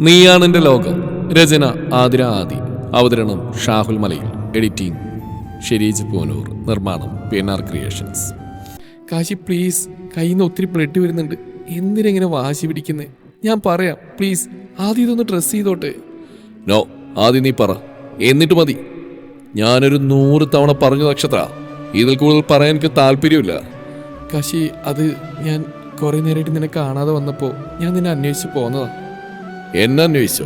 നീയാണ് എന്റെ ലോകം. രചന ആതിര ആദി. അവതരണം ഷാഹുൽ മലയിൽ. എഡിറ്റിംഗ് ഷെരീജ് പൂനൂർ നിർമ്മാണം P N R Creations. Kashi please കയ്യിൽ നിന്ന് ഒത്തിരി ബ്ലഡ് വരുന്നുണ്ട്. എന്തിനെങ്ങനെ വാശി പിടിക്കുന്നേ? ഞാൻ പറയാം പ്ലീസ് ആദ്യം ഇതൊന്ന് ഡ്രസ്സ് ചെയ്തോട്ടെ. നോ ആദ്യം നീ പറ. എന്നിട്ട് മതി. ഞാനൊരു നൂറ് തവണ പറഞ്ഞു നക്ഷത്ര. ഇതിൽ കൂടുതൽ പറയാൻ എനിക്ക് താല്പര്യമില്ല. കാശി അത് ഞാൻ കുറെ നേരമായിട്ട് നിന്നെ കാണാതെ വന്നപ്പോൾ ഞാൻ നിന്നെ അന്വേഷിച്ച് പോന്നതാ. എന്നെ അന്വേഷിച്ചോ?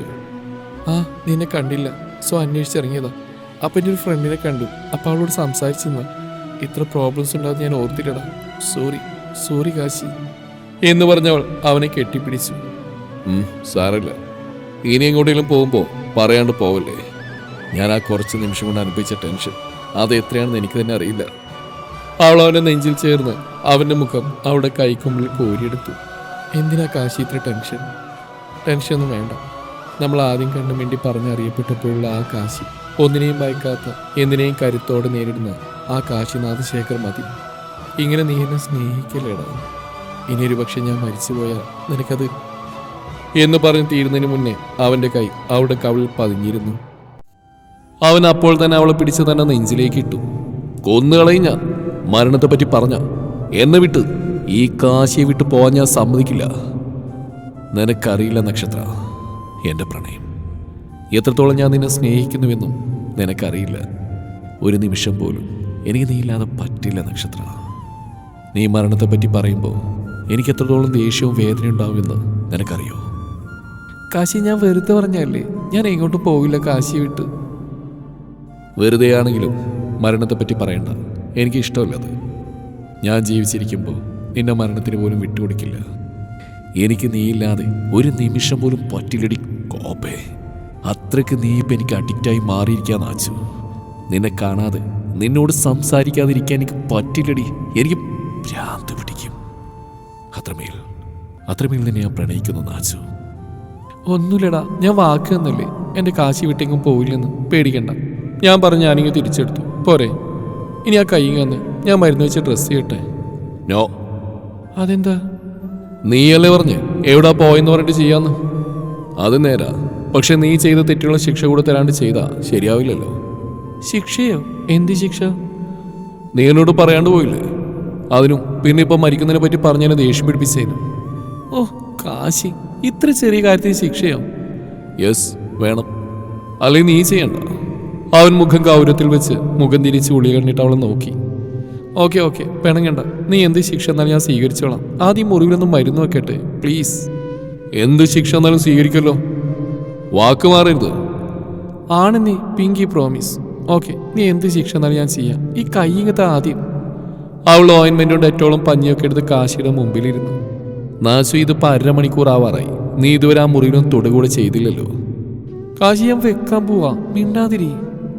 ആ നിന്നെ കണ്ടില്ല. സോ അന്വേഷിച്ചിറങ്ങിയതാ. അപ്പൊ എന്റെ ഒരു ഫ്രണ്ടിനെ കണ്ടു. അപ്പൊ അവളോട് സംസാരിച്ചെന്നാ ഇത്ര പ്രോബ്ലംസ് ഉണ്ടാകുന്ന ഞാൻ ഓർത്തില്ലടാ. Sorry sorry Kashi. എന്ന് പറഞ്ഞവൾ അവനെ കെട്ടിപ്പിടിച്ചു. സാറല്ല ഇനി എങ്ങോട്ടെങ്കിലും പോകുമ്പോൾ പറയാണ്ട് പോവല്ലേ? ഞാൻ ആ കുറച്ച് നിമിഷം കൊണ്ട് അനുഭവിച്ച ടെൻഷൻ അത് എത്രയാണെന്ന് എനിക്ക് തന്നെ അറിയില്ല. അവൾ അവന്റെ നെഞ്ചിൽ ചേർന്ന് അവന്റെ മുഖം അവളുടെ കൈക്കുമ്പിൽ കോരിയെടുത്തു. എന്തിനാ കാശി ഇത്ര ടെൻഷൻ ടെൻഷനൊന്നും വേണ്ട. നമ്മൾ ആദ്യം കണ്ടു മിണ്ടി പറഞ്ഞറിയപ്പെട്ടപ്പോഴുള്ള ആ കാശി. ഒന്നിനെയും ഭയക്കാത്ത എന്തിനേയും കരുത്തോടെ നേരിടുന്ന ആ കാശിനാഥ് ശേഖർ മതി. ഇങ്ങനെ നീ എന്നെ സ്നേഹിക്കല്ലേടാ. ഇനി ഒരു പക്ഷെ ഞാൻ മരിച്ചുപോയാൽ നിനക്കത്? എന്ന് പറഞ്ഞ് തീരുന്നതിന് മുന്നേ അവന്റെ കൈ അവളുടെ കവിളിൽ പതിഞ്ഞിരുന്നു. അവൻ അപ്പോൾ തന്നെ അവളെ പിടിച്ച് തന്നെ നെഞ്ചിലേക്ക് ഇട്ടു. കൊന്നുകളയും ഞാൻ. മരണത്തെപ്പറ്റി പറഞ്ഞ. എന്നെ വിട്ട് ഈ കാശിയെ വിട്ട് പോവാൻ ഞാൻ സമ്മതിക്കില്ല. നിനക്കറിയില്ല നക്ഷത്ര. എന്റെ പ്രണയം. എത്രത്തോളം ഞാൻ നിന്നെ സ്നേഹിക്കുന്നുവെന്നും നിനക്കറിയില്ല. ഒരു നിമിഷം പോലും എനിക്ക് നീ ഇല്ലാതെ പറ്റില്ല നക്ഷത്ര. നീ മരണത്തെപ്പറ്റി പറയുമ്പോൾ എനിക്ക് എത്രത്തോളം ദേഷ്യവും വേദനയും ഉണ്ടാവുമെന്ന് നിനക്കറിയോ? കാശി ഞാൻ വെറുതെ പറഞ്ഞല്ലേ ഞാൻ എങ്ങോട്ടും പോവില്ല കാശി വിട്ട്. വെറുതെയാണെങ്കിലും മരണത്തെപ്പറ്റി പറയണ്ട. എനിക്ക് ഇഷ്ടമല്ലത് ഞാൻ ജീവിച്ചിരിക്കുമ്പോൾ നിന്നെ മരണത്തിന് പോലും വിട്ടുകൊടുക്കില്ല. എനിക്ക് നീയില്ലാതെ ഒരു നിമിഷം പോലും പറ്റില്ലടി കോപ്പേ അത്രയ്ക്ക് നീ ഇപ്പം എനിക്ക് അഡിക്റ്റായി മാറിയിരിക്കാൻ നാച്ചു നിന്നെ കാണാതെ നിന്നോട് സംസാരിക്കാതിരിക്കാൻ എനിക്ക് പറ്റില്ലടി. എനിക്ക് ഭ്രാന്ത് പിടിക്കും. അത്രമേൽ അത്രമേൽ നിന്നെ ഞാൻ പ്രണയിക്കുന്നു നാച്ചു ഒന്നുമില്ലടാ ഞാൻ വാക്ക് തന്നല്ലേ. എന്റെ കാശി വിട്ടെങ്കും പോയില്ലെന്ന് പേടിക്കണ്ട. ഞാൻ പറഞ്ഞ് ഞാനിങ്ങ് തിരിച്ചെടുത്തു. പോരെ. ഇനി ആ കൈ വന്ന് ഞാൻ മരുന്ന് വെച്ച ഡ്രസ്സ് ചെയ്യട്ടെ നോ. അതെന്താ? നീയല്ലേ പറഞ്ഞ്? എവിടാ പോയെന്ന് പറഞ്ഞിട്ട് ചെയ്യാന്ന്? അത് നേരാ. പക്ഷെ നീ ചെയ്ത തെറ്റുള്ള ശിക്ഷ കൂടെ തരാണ്ട് ചെയ്താ ശരിയാവില്ലല്ലോ. ശിക്ഷയോ? എന്ത് ശിക്ഷ? നീ എന്നോട് പറയാണ്ട് പോയില്ലേ? അതിനും പിന്നെ ഇപ്പം മരിക്കുന്നതിനെ പറ്റി പറഞ്ഞതിനെ ദേഷ്യം പിടിപ്പിച്ചതിനും ഓ കാശി. ഇത്ര ചെറിയ കാര്യത്തിന് ശിക്ഷയോ? യെസ് വേണം. അല്ലെങ്കിൽ നീ ചെയ്യണ്ട. അവൻ മുഖം കൗരത്തിൽ വെച്ച് മുഖം തിരിച്ച് ഉളി കണ്ടിട്ട് അവളെ നോക്കി. Okay okay. പിണങ്ങണ്ട. നീ എന്ത് ശിക്ഷ എന്നാലും ഞാൻ സ്വീകരിച്ചോളാം. ആദ്യം മുറിവിലൊന്നും മരുന്ന് വെക്കട്ടെ പ്ലീസ്. എന്ത് ശിക്ഷ എന്നാലും സ്വീകരിക്കല്ലോ വാക്ക് മാറരുത്. ആണ് നീ പിങ്കി പ്രോമിസ് ഓക്കെ നീ എന്ത് ശിക്ഷ എന്നാലും ഞാൻ ചെയ്യാം. ഈ കയ്യിങ്ങത്തെ ആദ്യം. അവൾ ഓയിൻമെന്റും ഡെറ്റോളും പഞ്ഞിയൊക്കെ എടുത്ത് കാശിയുടെ മുമ്പിലിരുന്നു. നാശു ഇതിപ്പോ അരമണിക്കൂർ ആവാറായി. നീ ഇതുവരെ ആ മുറിവിലും തൊടുകൂടെ ചെയ്തില്ലല്ലോ. കാശി ഞാൻ വെക്കാൻ പോവാ. മിണ്ടാതിരി.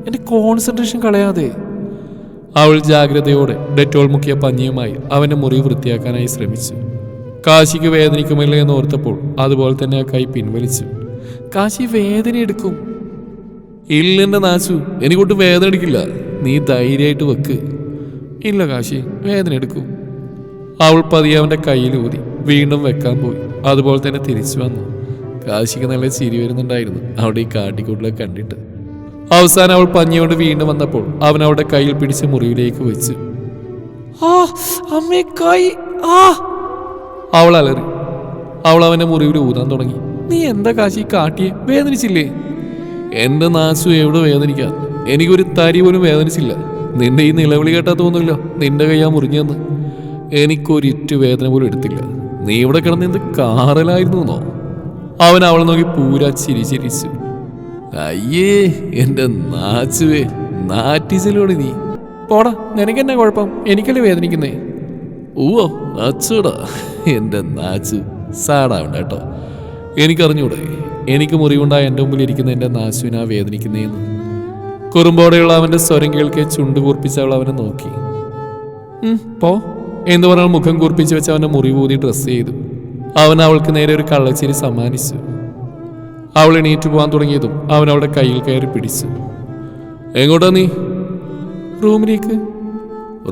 എന്റെ കോൺസെൻട്രേഷൻ കളയാതെ. അവൾ ജാഗ്രതയോടെ ഡെറ്റോൾ മുക്കിയ പഞ്ഞിയുമായി അവന്റെ മുറി വൃത്തിയാക്കാനായി ശ്രമിച്ചു. കാശിക്ക് വേദനിക്കുമല്ലോ എന്ന് ഓർത്തപ്പോൾ അതുപോലെ തന്നെ ആ കൈ പിൻവലിച്ചു. കാശി വേദന എടുക്കും. ഇല്ലെന്റെ നാശു എനിക്കൊട്ടും വേദന എടുക്കില്ല. നീ ധൈര്യമായിട്ട് വെക്ക്. ഇല്ല കാശി വേദന എടുക്കും. അവൾ പതിയെ അവന്റെ കയ്യിൽ ഊതി. വീണ്ടും വെക്കാൻ പോയി. അതുപോലെ തന്നെ തിരിച്ചു വന്നു. കാശിക്ക് നല്ല ചിരി വരുന്നുണ്ടായിരുന്നു. അവിടെ ഈ കാട്ടിക്കൂട്ടിലൊക്കെ കണ്ടിട്ട്. അവസാനം അവൾ പഞ്ഞിയോട് വീണ്ടും വന്നപ്പോൾ അവൻ അവളുടെ കയ്യിൽ പിടിച്ച് മുറിവിലേക്ക് വെച്ചു. ആ അമ്മേ കൈ ആ. അവൾ അലറി. അവൾ അവന്റെ മുറിവിൽ ഊതാൻ തുടങ്ങി. നീ എന്താ കാശി കാട്ടിയെ? വേദനിച്ചില്ലേ? എന്റെ നാശു എവിടെ വേദനിക്കാൻ എനിക്കൊരു തരി പോലും വേദനിച്ചില്ല. നിന്റെ ഈ നിലവിളി കേട്ടാ തോന്നില്ല നിന്റെ കൈ ആ മുറിഞ്ഞെന്ന് എനിക്കൊരിറ്റു വേദന പോലും എടുത്തില്ല. നീ ഇവിടെ കിടന്ന് എന്ത് കാറലായിരുന്നു അവൻ അവളെ നോക്കി പൂരാ ചിരി ചിരിച്ചു. അയ്യേ എന്റെ നാച്ചുവേ നാറ്റിച്ചലോട് നീ. പോടാ നിനക്കെന്നാ കുഴപ്പം? എനിക്കല്ലേ വേദനിക്കുന്നേ. ഓ അച്ചൂടാ. എന്റെ നാച്ചു സാടാവണ്ട കേട്ടോ. എനിക്കറിഞ്ഞൂടെ എനിക്ക് മുറിവുണ്ടായ എന്റെ മുമ്പിൽ ഇരിക്കുന്ന എന്റെ നാശുവിനാ വേദനിക്കുന്നേന്ന്. കുറുമ്പോടെയുള്ള അവന്റെ സ്വരം കേൾക്കെ ചുണ്ട് കൂർപ്പിച്ച് അവൾ അവനെ നോക്കി. "ഉം, പോ. എന്ന് പറഞ്ഞാൽ മുഖം കൂർപ്പിച്ച് വെച്ച് അവന്റെ മുറിവൂതി ഡ്രസ്സ് ചെയ്തു. അവൻ അവൾക്ക് നേരെ ഒരു കള്ളച്ചിരി സമ്മാനിച്ചു. അവൾ എണീറ്റ് പോകാൻ തുടങ്ങിയതും അവൻ അവളുടെ കയ്യിൽ കയറി പിടിച്ചു. എങ്ങോട്ടാ നീ? റൂമിലേക്ക്.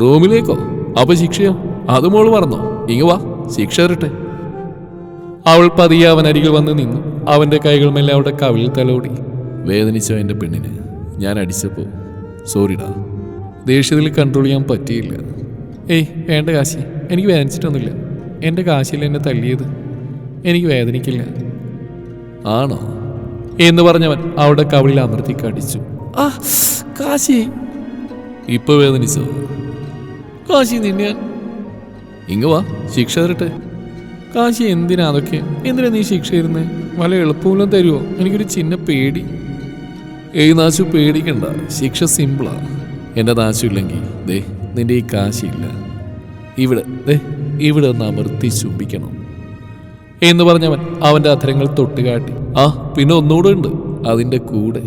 റൂമിലേക്കോ? അപ്പൊ ശിക്ഷയോ? അത് മോൾ പറഞ്ഞോ ഇങ്ങ വാ ശിക്ഷ തരട്ടെ. അവൾ പതിയെ അവൻ അരികിൽ വന്ന് നിന്നു. അവന്റെ കൈകൾ മെല്ലെ അവളുടെ കവിളിൽ തലോടി. വേദനിച്ചോ എന്റെ പെണ്ണിന് ഞാൻ അടിച്ചപ്പോൾ സോറിടാ. ദേഷ്യത്തിൽ കൺട്രോൾ ചെയ്യാൻ പറ്റിയില്ല. ഏയ് വേണ്ട കാശി. എനിക്ക് വേദനിച്ചിട്ടൊന്നുമില്ല. എന്റെ കാശിയിൽ എന്നെ തല്ലിയത്? എനിക്ക് വേദനിക്കില്ല. ആണോ? എന്ന് പറഞ്ഞവൻ അവിടെ കവിളിൽ അമർത്തി കടിച്ചു. ആ കാശി. ഇപ്പൊ വേദനിച്ചോ? കാശി നിന്നെ. ഇങ്ങ വാ ശിക്ഷ തരട്ടെ. കാശി എന്തിനാ അതൊക്കെ? എന്തിനാ നീ ശിക്ഷ ഇരുന്നേ വല്ല എളുപ്പമില്ല തരുമോ എനിക്കൊരു ചിന്ന പേടി. ഏയ് നാശു പേടിക്കണ്ട. ശിക്ഷ സിമ്പിളാ. എന്റെ നാശു ഇല്ലെങ്കിൽ ദേ നിന്റെ ഈ കാശില്ല ഇവിടെ ദേ ഇവിടെ ഒന്ന് അമർത്തി ചുംബിക്കണം. എന്ന് പറഞ്ഞവൻ അവന്റെ അധരങ്ങൾ തൊട്ടുകാട്ടി. ആ പിന്നെ ഒന്നുകൂടെ ഉണ്ട്. അതിന്റെ കൂടെ.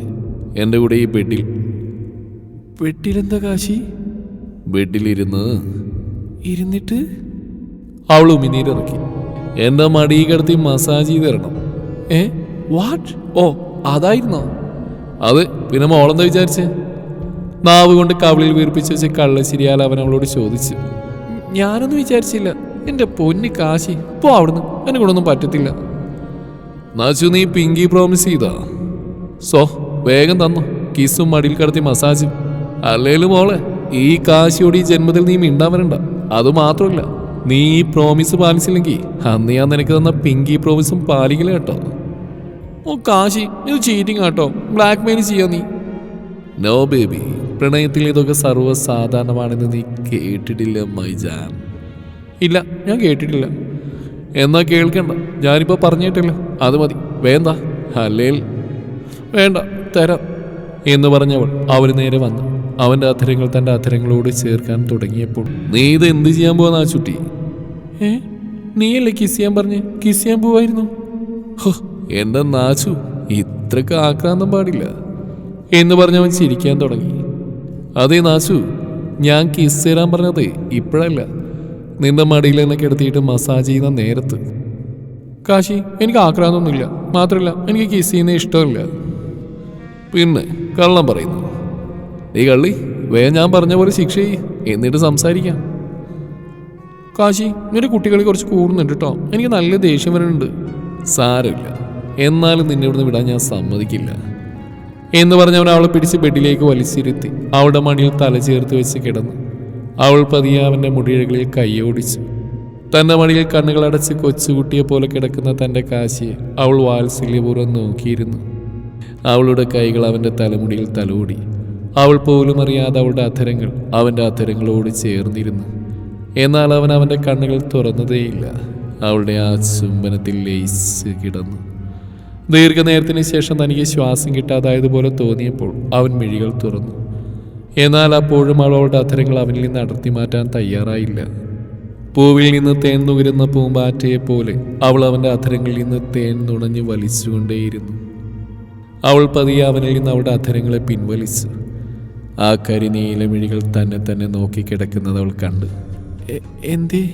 എന്റെ കൂടെ ഈ പെട്ടിൽ പെട്ടിലെന്താ കാശി? വീട്ടിലിരുന്ന് ഇരുന്നിട്ട്? അവൾ ഉമിനീരിറക്കി. എന്റെ മടി കിടത്തി മസാജ് ചെയ്ത് തരണം ഏ വാട്ട്? ഓ അതായിരുന്നോ? അത് പിന്നെ മോളെന്താ വിചാരിച്ചേ? നാവ് കൊണ്ട് കവിളിൽ വീർപ്പിച്ച് വെച്ച് കള്ളശ്ശേരിയാൽ അവൻ അവളോട് ചോദിച്ചു. ഞാനൊന്നും വിചാരിച്ചില്ല. എന്റെ പൊന്നി കാശി പോ അവിടുന്ന്. എന്നെ കൊണ്ടൊന്നും പറ്റത്തില്ല. നാച്ചു നീ പിങ്കി പ്രോമിസ് ചെയ്താ? സോ വേഗം തന്നു. കിസും മടിയിൽ കടത്തി മസാജും അല്ലേലും മോളെ ഈ കാശിയോട് ഈ ജന്മത്തിൽ നീ മിണ്ടാൻ വരണ്ട. അത് മാത്രമല്ല നീ ഈ പ്രോമിസ് പാലിച്ചില്ലെങ്കിൽ അന്ന് ഞാൻ നിനക്ക് തന്ന പിങ്കി പ്രോമിസും പാലിക്കില്ല കേട്ടോ. ഓ കാശി ഇത് ചീറ്റിംഗ് ആട്ടോ. ബ്ലാക്ക് മെയിൽ ചെയ്യാ നീ? നോ ബേബി പ്രണയത്തിൽ ഇതൊക്കെ സർവസാധാരണമാണെന്ന് നീ കേട്ടിട്ടില്ല മൈജാൻ ഇല്ല ഞാൻ കേട്ടിട്ടില്ല. എന്നാ കേൾക്കണ്ട. ഞാനിപ്പോ പറഞ്ഞിട്ടില്ല. അത് മതി. വേണ്ട. അല്ലേൽ വേണ്ട. തരാം. എന്ന് പറഞ്ഞവൾ അവൾ നേരെ വന്നു. അവന്റെ അധരങ്ങൾ തന്റെ അധരങ്ങളോട് ചേർക്കാൻ തുടങ്ങിയപ്പോൾ നീ ഇത് എന്ത് ചെയ്യാൻ പോകുന്ന ആ ചുട്ടി? ഏ? നീയല്ലേ കിസ് ചെയ്യാൻ പറഞ്ഞ്? കിസ് ചെയ്യാൻ പോവായിരുന്നു? എന്റെ നാച്ചു ഇത്രക്ക് ആക്രാന്തം പാടില്ല. എന്ന് പറഞ്ഞവൻ ചിരിക്കാൻ തുടങ്ങി. അതേ നാച്ചു ഞാൻ കിസ് തരാൻ പറഞ്ഞത് ഇപ്പോഴല്ല. നിന്റെ മടിയിൽ നിന്ന് കിടത്തിയിട്ട് മസാജ് ചെയ്യുന്ന നേരത്ത്. കാശി എനിക്ക് ആക്രാന്തൊന്നുമില്ല മാത്രമല്ല എനിക്ക് കിസ് ചെയ്യുന്ന ഇഷ്ടമില്ല. പിന്നെ കള്ളം പറയുന്നു. നീ കള്ളി വേ ഞാൻ പറഞ്ഞ പോലെ ശിക്ഷ ചെയ്യ്. എന്നിട്ട് സംസാരിക്കാം. കാശി നിന്റെ കുട്ടികളെ കുറച്ച് കൂടുന്നുണ്ട് കേട്ടോ എനിക്ക് നല്ല ദേഷ്യം വരുന്നുണ്ട് സാരമില്ല. എന്നാലും നിന്നെ ഇവിടുന്ന് വിടാൻ ഞാൻ സമ്മതിക്കില്ല. എന്ന് പറഞ്ഞവൻ അവളെ പിടിച്ച് ബെഡിലേക്ക് വലിച്ചിരുത്തി. അവളുടെ മണിയിൽ തല ചേർത്ത് വെച്ച് കിടന്നു. അവൾ പതിയെ അവന്റെ മുടിയിഴകളിൽ കൈയോടിച്ചു തന്റെ മടിയിൽ കണ്ണുകൾ അടച്ച് കൊച്ചുകുട്ടിയെ പോലെ കിടക്കുന്ന തന്റെ കാശിയെ അവൾ വാത്സല്യപൂർവം നോക്കിയിരുന്നു. അവളുടെ കൈകൾ അവന്റെ തലമുടിയിൽ തലോടി. അവൾ പോലും അറിയാതെ അവളുടെ അധരങ്ങൾ അവന്റെ അധരങ്ങളോട് ചേർന്നിരുന്നു. എന്നാൽ അവൻ അവന്റെ കണ്ണുകൾ തുറന്നതേയില്ല. അവളുടെ ആ ചുംബനത്തിൽ ലയിച്ച് കിടന്നു. ദീർഘനേരത്തിന് ശേഷം തനിക്ക് ശ്വാസം കിട്ടാതായതുപോലെ തോന്നിയപ്പോൾ അവൻ മിഴികൾ തുറന്നു. എന്നാൽ അപ്പോഴും അവളുടെ അധരങ്ങൾ അവനിൽ നിന്ന് അടർത്തി മാറ്റാൻ തയ്യാറായില്ല. പൂവിൽ നിന്ന് തേൻ നുകരുന്ന പൂമ്പാറ്റയെ പോലെ അവൾ അവന്റെ അധരങ്ങളിൽ നിന്ന് തേൻ നുണഞ്ഞ് വലിച്ചുകൊണ്ടേയിരുന്നു. അവൾ പതിയെ അവനിൽ നിന്ന് അവളുടെ അധരങ്ങളെ പിൻവലിച്ചു ആ കരിനീല മിഴികൾ തന്നെ തന്നെ നോക്കി കിടക്കുന്നത് അവൾ കണ്ട്. "എ- എന്തേ?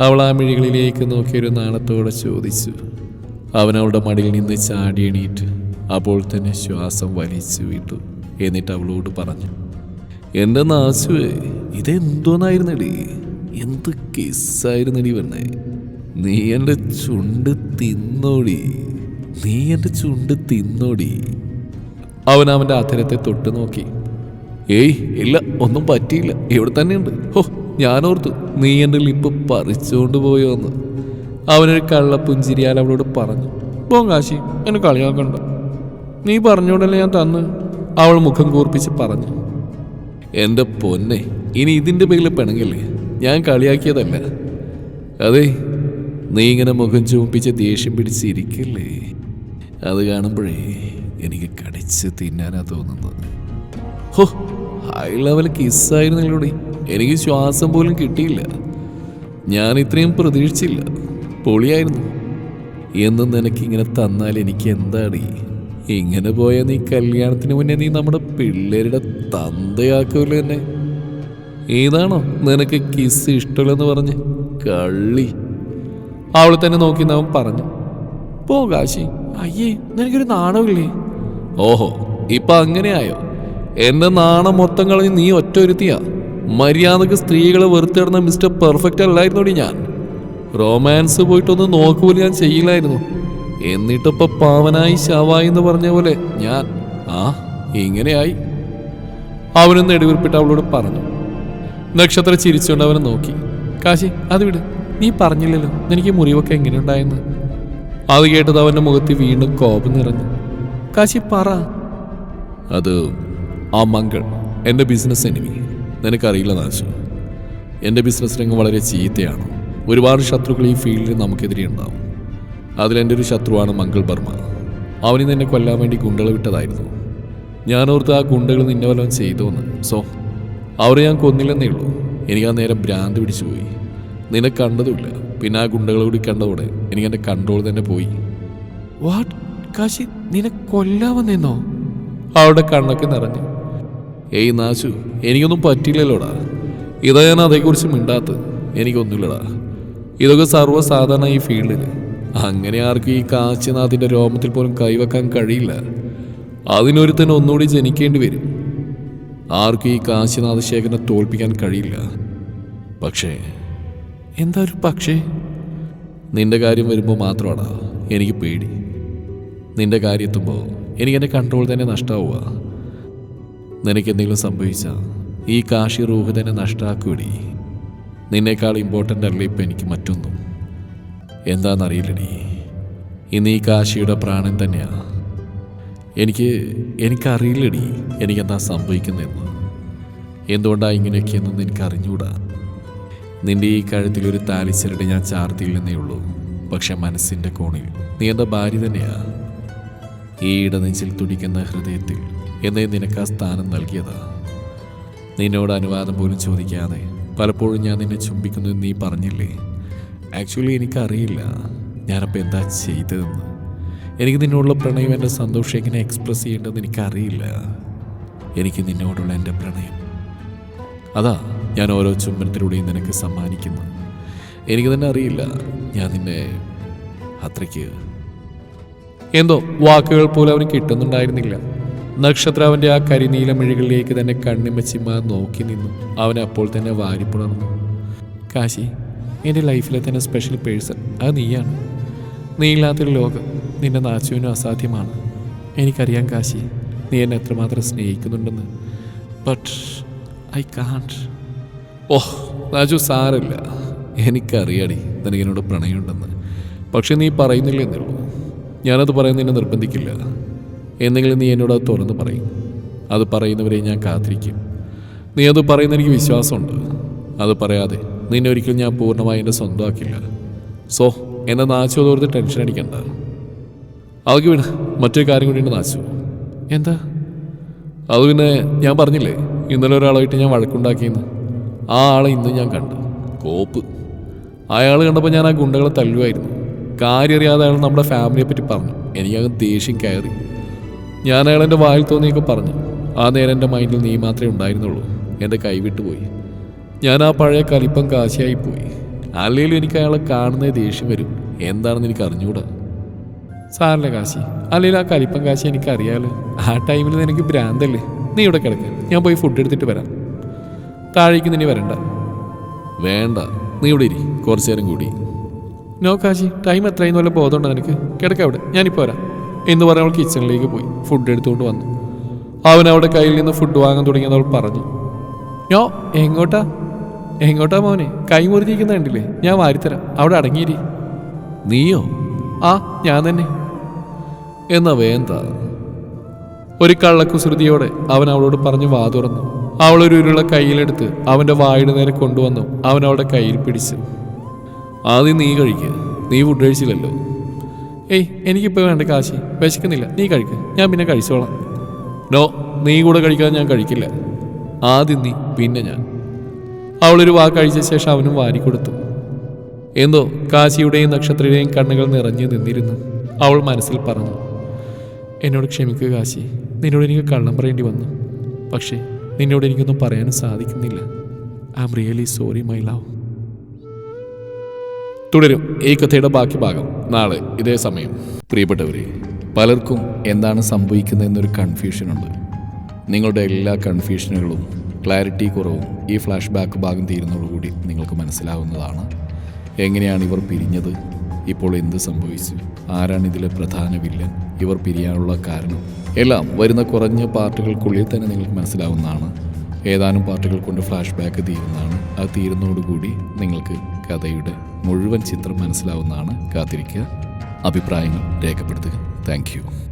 അവൾ ആ മിഴികളിലേക്ക് നോക്കിയൊരു നാണത്തോടെ ചോദിച്ചു. അവൻ അവളുടെ മടിയിൽ നിന്ന് ചാടി എണീറ്റ് അപ്പോൾ തന്നെ ശ്വാസം വലിച്ചു വിട്ടു. എന്നിട്ട് അവളോട് പറഞ്ഞു എന്റെ നാശുവേ ഇതെന്തോന്നായിരുന്നടി? എന്ത് കിസ്സായിരുന്നടി വെണ്ണേ നീ എന്റെ ചുണ്ട് തിന്നോടി. നീ എന്റെ ചുണ്ട് തിന്നോടി. അവൻ അവന്റെ അധരത്തെ തൊട്ട് നോക്കി. ഏയ് ഇല്ല ഒന്നും പറ്റിയില്ല. ഇവിടെ തന്നെയുണ്ട്. ഹോ ഞാനോർത്തു നീ എന്റെ ലിപ്പ് പറിച്ചുകൊണ്ട് പോയോ എന്ന് അവനൊരു കള്ളപ്പുഞ്ചിരിയാൽ അവളോട് പറഞ്ഞു പോ കാശി എന്നെ കളിയാക്കണ്ട. നീ പറഞ്ഞോണ്ടല്ലേ ഞാൻ തന്ന്? അവൾ മുഖം കൂർപ്പിച്ച് പറഞ്ഞു. എന്റെ പൊന്നെ ഇനി ഇതിന്റെ പേരിൽ പിണങ്ങല്ലേ? ഞാൻ കളിയാക്കിയതല്ല. അതെ നീ ഇങ്ങനെ മുഖം ചുമപ്പിച്ച് ദേഷ്യം പിടിച്ചിരിക്കല്ലേ? അത് കാണുമ്പോഴേ എനിക്ക് കടിച്ച് തിന്നാനാ തോന്നുന്നത്. ഹോ ഹൈ ലെവൽ കിസ്സായിരുന്നല്ലോടെ എനിക്ക് ശ്വാസം പോലും കിട്ടിയില്ല. ഞാൻ ഇത്രയും പ്രതീക്ഷിച്ചില്ല. പൊളിയായിരുന്നു. എന്നും നിനക്കിങ്ങനെ തന്നാൽ എനിക്ക് എന്താടി? ഇങ്ങനെ പോയ നീ കല്യാണത്തിന് മുന്നേ നീ നമ്മുടെ പിള്ളേരുടെ തന്തയാക്കൂല എന്നെ? ഏതാണോ നിനക്ക് കിസ് ഇഷ്ടമില്ലെന്ന് പറഞ്ഞ് കള്ളി. അവൾ തന്നെ നോക്കി അവൻ പറഞ്ഞു പോ കാശി അയ്യേ നിനക്കൊരു നാണമില്ലേ? ഓഹോ ഇപ്പൊ അങ്ങനെയായോ? എന്റെ നാണം മൊത്തം കളഞ്ഞ് നീ ഒറ്റ ഒരുത്തിയാ? മര്യാദയ്ക്ക് സ്ത്രീകളെ വെറുത്തിടുന്ന മിസ്റ്റർ പെർഫെക്റ്റ് അല്ലായിരുന്നോടി ഞാൻ? റൊമാൻസ് പോയിട്ടൊന്ന് നോക്കുപോലും ഞാൻ ചെയ്യില്ലായിരുന്നു. എന്നിട്ടിപ്പോ പാവനായി ശവായി എന്ന് പറഞ്ഞ പോലെ ഞാൻ ആ ഇങ്ങനെയായി. അവനും നെടുവിർപ്പിട്ട് അവളോട് പറഞ്ഞു. നക്ഷത്ര ചിരിച്ചുകൊണ്ട് അവനെ നോക്കി. കാശി അത് വിട്. നീ പറഞ്ഞില്ലല്ലോ എനിക്ക് മുറിവൊക്കെ എങ്ങനെയുണ്ടായെന്ന്. അത് കേട്ടത് അവന്റെ മുഖത്ത് വീണ്ടും കോപം നിറഞ്ഞു. കാശി പറ. അത് ആ മംഗൾ എന്റെ ബിസിനസ് എനിമി നിനക്കറിയില്ല നാശു. എന്റെ ബിസിനസ് രംഗം വളരെ ചീത്തയാണ്. ഒരുപാട് ശത്രുക്കൾ ഈ ഫീൽഡിൽ നമുക്കെതിരെ ഉണ്ടാവും. അതിലെന്റെ ഒരു ശത്രുവാണ് മംഗൾ ബർമ്മ അവന് എന്നെ കൊല്ലാൻ വേണ്ടി ഗുണ്ടകൾ വിട്ടതായിരുന്നു. ഞാൻ ഓർത്ത് ആ ഗുണ്ടകൾ നിന്നെ വല്ലതും ചെയ്തുവെന്ന് സോ അവരെ ഞാൻ കൊന്നില്ലെന്നേ ഉള്ളൂ. എനിക്ക് ആ നേരം ഭ്രാന്ത് പിടിച്ചു പോയി. നിന്നെ കണ്ടതുമില്ല. പിന്നെ ആ ഗുണ്ടകൾ കൂടി കണ്ടതോടെ എനിക്ക് എന്റെ കൺട്രോൾ തന്നെ പോയി. വാട്ട്? കാശി നിന്നെ കൊല്ലാമെന്നോ അവളുടെ കണ്ണൊക്കെ നിറഞ്ഞു. ഏയ് നാശു എനിക്കൊന്നും പറ്റില്ലല്ലോടാ. ഇതാ ഞാൻ അതേക്കുറിച്ച് മിണ്ടാത്തത്. എനിക്കൊന്നുമില്ലടാ. ഇതൊക്കെ സർവസാധാരണ ഈ ഫീൽഡിൽ അങ്ങനെ ആർക്കും ഈ കാശിനാഥിന്റെ രോമത്തിൽ പോലും കൈവെക്കാൻ കഴിയില്ല. അതിനൊരുത്തൻ ഒന്നുകൂടി ജനിക്കേണ്ടി വരും. ആർക്കും ഈ കാശിനാഥ ശേഖരനെ തോൽപ്പിക്കാൻ കഴിയില്ല. പക്ഷേ എന്താ ഒരു പക്ഷേ? നിന്റെ കാര്യം വരുമ്പോൾ മാത്രമാണ് എനിക്ക് പേടി. നിന്റെ കാര്യം എത്തുമ്പോൾ എനിക്ക് എന്റെ കൺട്രോൾ തന്നെ നഷ്ടമാവുക നിനക്ക് എന്തെങ്കിലും സംഭവിച്ചാൽ ഈ കാശി റൂഹ് തന്നെ നഷ്ടമാക്കുവടി നിന്നേക്കാൾ ഇമ്പോർട്ടന്റ് അല്ല ഇപ്പം എനിക്ക് മറ്റൊന്നും? എന്താണെന്നറിയില്ലടി. ഇന്ന് ഈ കാശിയുടെ പ്രാണൻ തന്നെയാണ് എനിക്ക് എനിക്കറിയില്ലടി എനിക്കെന്താ സംഭവിക്കുന്നതെന്ന്. എന്തുകൊണ്ടാണ് ഇങ്ങനെയൊക്കെയെന്നൊന്നും എനിക്ക് നിന്റെ ഈ കഴുത്തിൽ ഒരു താലിച്ചരട് ഞാൻ ചാർത്തിയില്ലെന്നേ ഉള്ളൂ. പക്ഷെ മനസ്സിന്റെ കോണിൽ നീ എന്റെ ഭാര്യ തന്നെയാ? ഈ ഇടനെഞ്ചിൽ തുടിക്കുന്ന ഹൃദയത്തിൽ എന്നെ നിനക്ക് ആ സ്ഥാനം നൽകിയതാ. നിന്നോട് അനുവാദം പോലും ചോദിക്കാതെ പലപ്പോഴും ഞാൻ നിന്നെ ചുംബിക്കുന്നു നീ പറഞ്ഞില്ലേ? ആക്ച്വലി എനിക്കറിയില്ല. ഞാനപ്പോൾ എന്താ ചെയ്തതെന്ന്. എനിക്ക് നിന്നോടുള്ള പ്രണയം എന്റെ സന്തോഷം എങ്ങനെ എക്സ്പ്രസ് ചെയ്യേണ്ടതെന്ന് എനിക്കറിയില്ല. എനിക്ക് നിന്നോടുള്ള എന്റെ പ്രണയം. അതാ ഞാൻ ഓരോ ചുംബനത്തിലൂടെയും നിനക്ക് സമ്മാനിക്കുന്നു. എനിക്ക് തന്നെ അറിയില്ല. ഞാൻ നിന്നെ അത്രയ്ക്ക് എന്തോ വാക്കുകൾ പോലും അവന് കിട്ടുന്നുണ്ടായിരുന്നില്ല. നക്ഷത്ര അവന്റെ ആ കരിനീല മിഴികളിലേക്ക് തന്നെ കണ്ണിമച്ചിമാർ നോക്കി നിന്നു. അവൻ അപ്പോൾ തന്നെ വാരിപ്പുണർന്നു. കാശി എന്റെ ലൈഫിലെ തന്നെ സ്പെഷ്യൽ പേഴ്സൺ അത് നീയാണ്. നീയില്ലാത്തൊരു ലോകം നിന്റെ നാച്ചുവിനും അസാധ്യമാണ്. എനിക്കറിയാം കാശി നീ എന്നെ എത്രമാത്രം സ്നേഹിക്കുന്നുണ്ടെന്ന്. ബട്ട് ഐ കാൺഡ് ഓഹ് രാജു സാരല്ല എനിക്കറിയാടി നിനക്ക് എന്നോട് പ്രണയമുണ്ടെന്ന്. പക്ഷെ നീ പറയുന്നില്ല എന്നുള്ളൂ. ഞാനത് പറയുന്നതിനെ നിർബന്ധിക്കില്ല. എന്തെങ്കിലും നീ എന്നോട് അത് തുറന്ന് പറയും. അത് പറയുന്നവരെ ഞാൻ കാത്തിരിക്കും. നീ അത് പറയുന്ന എനിക്ക് വിശ്വാസമുണ്ട്. അത് പറയാതെ നിന്നെ ഒരിക്കലും ഞാൻ പൂർണമായി എന്റെ സ്വന്തമാക്കില്ല. സോ എന്നെ നാച്ചു തോർത്ത് ടെൻഷൻ അടിക്കണ്ട. അതൊക്കെ വിട മറ്റൊരു കാര്യം കൂടി ഉണ്ട് നാച്ചു. എന്താ? അത് പിന്നെ ഞാൻ പറഞ്ഞില്ലേ ഇന്നലെ ഒരാളായിട്ട് ഞാൻ വഴക്കുണ്ടാക്കിയെന്ന്. ആ ആളെ ഇന്ന് ഞാൻ കണ്ടു. കോപ്പ്. അയാൾ കണ്ടപ്പോൾ ഞാൻ ആ ഗുണ്ടകളെ തല്ലുമായിരുന്നു. കാര്യം അറിയാതെ അയാൾ നമ്മുടെ ഫാമിലിയെ പറ്റി പറഞ്ഞു. എനിക്കകം ദേഷ്യം കയറി. ഞാൻ അയാൾ എന്റെ വായിൽ തോന്നിയൊക്കെ പറഞ്ഞു. ആ നേരം എന്റെ മൈൻഡിൽ നീ മാത്രമേ ഉണ്ടായിരുന്നുള്ളൂ. എന്റെ കൈവിട്ടു പോയി ഞാൻ ആ പഴയ കലിപ്പം കാശിയായി പോയി. അല്ലെങ്കിലും എനിക്ക് അയാളെ കാണുന്ന ദേഷ്യം വരും. എന്താണെന്ന് എനിക്ക് അറിഞ്ഞുകൂടാ സാറില്ല കാശി. അല്ലെങ്കിൽ ആ കലിപ്പം കാശി എനിക്ക് ആ ടൈമിൽ നിനക്ക് ഭ്രാന്തല്ലേ. നീ ഇവിടെ കിടക്ക്. ഞാൻ പോയി ഫുഡ് എടുത്തിട്ട് വരാം. താഴേക്ക് നിന്നെ വരണ്ട. വേണ്ട. നീ ഇവിടെ ഇരി. കുറച്ചു നേരം കൂടി. നോ കാശി. ടൈം എത്രയെന്ന് വല്ല ബോധമുണ്ടോ നിനക്ക്? കിടക്ക അവിടെ. ഞാനിപ്പോൾ വരാം. എന്ന് പറഞ്ഞ് അവൾ കിച്ചണിലേക്ക് പോയി. ഫുഡ് എടുത്തുകൊണ്ട് വന്നു. അവൻ അവിടെ കയ്യിൽ നിന്ന് ഫുഡ് വാങ്ങാൻ തുടങ്ങിയെന്ന് അവൾ പറഞ്ഞു. നോ എങ്ങോട്ടാ? എങ്ങോട്ടാ മോനെ? കൈമുറിഞ്ഞിരിക്കുന്ന കണ്ടില്ലേ? ഞാൻ വാരിത്തരാം. അവിടെ അടങ്ങിയിരി. നീയോ? ആ ഞാൻ തന്നെ. എന്നാ വേണ്ട ഒരു കള്ളക്കുസൃതിയോടെ അവൻ അവളോട് പറഞ്ഞു വാ തുറന്നു. അവൾ ഒരു ഉരുള കയ്യിലെടുത്ത് അവന്റെ വായുടെ നേരെ കൊണ്ടുവന്നു. അവൻ അവളുടെ കയ്യിൽ പിടിച്ചു. ആദ്യം നീ കഴിക്കുക നീ ഫുഡ് കഴിച്ചില്ലല്ലോ. ഏയ് എനിക്കിപ്പോൾ വേണ്ട കാശി. വിശക്കുന്നില്ല. നീ കഴിക്ക്. ഞാൻ പിന്നെ കഴിച്ചോളാം. നോ നീ കൂടെ കഴിക്കാതെ ഞാൻ കഴിക്കില്ല. ആദ്യം നീ പിന്നെ ഞാൻ. അവളൊരു വാക്കഴിച്ച കഴിച്ച ശേഷം അവനും വാരിക്കൊടുത്തു. എന്തോ കാശിയുടെയും നക്ഷത്രയുടെയും കണ്ണുകൾ നിറഞ്ഞു നിന്നിരുന്നു. അവൾ മനസ്സിൽ പറഞ്ഞു എന്നോട് ക്ഷമിക്കുക കാശി. നിന്നോട് എനിക്ക് കള്ളം പറയേണ്ടി വന്നു. പക്ഷേ നിന്നോട് എനിക്കൊന്നും പറയാനും സാധിക്കുന്നില്ല. I am really sorry my love തുടരും ഈ കഥയുടെ ബാക്കി ഭാഗം നാളെ ഇതേ സമയം. പ്രിയപ്പെട്ടവരെ പലർക്കും എന്താണ് സംഭവിക്കുന്നതെന്നൊരു കൺഫ്യൂഷനുണ്ട് നിങ്ങളുടെ എല്ലാ കൺഫ്യൂഷനുകളും ക്ലാരിറ്റി കുറവും ഈ ഫ്ലാഷ് ബാക്ക് ഭാഗം തീരുന്നതോടുകൂടി നിങ്ങൾക്ക് മനസ്സിലാവുന്നതാണ്. എങ്ങനെയാണ് ഇവർ പിരിഞ്ഞത്? ഇപ്പോൾ എന്ത് സംഭവിച്ചു? ആരാണ് ഇതിലെ പ്രധാന വില്ലൻ? ഇവർ പിരിയാനുള്ള കാരണം? എല്ലാം വരുന്ന കുറഞ്ഞ പാർട്ടുകൾക്കുള്ളിൽ തന്നെ നിങ്ങൾക്ക് മനസ്സിലാവുന്നതാണ്. ഏതാനും പാർട്ടുകൾ കൊണ്ട് ഫ്ലാഷ് ബാക്ക് തീരുന്നതാണ്. അത് തീരുന്നതോടുകൂടി നിങ്ങൾക്ക് കഥയുടെ മുഴുവൻ ചിത്രം മനസ്സിലാവുന്നതാണ്. കാത്തിരിക്കുക. അഭിപ്രായങ്ങൾ രേഖപ്പെടുത്തുക. താങ്ക്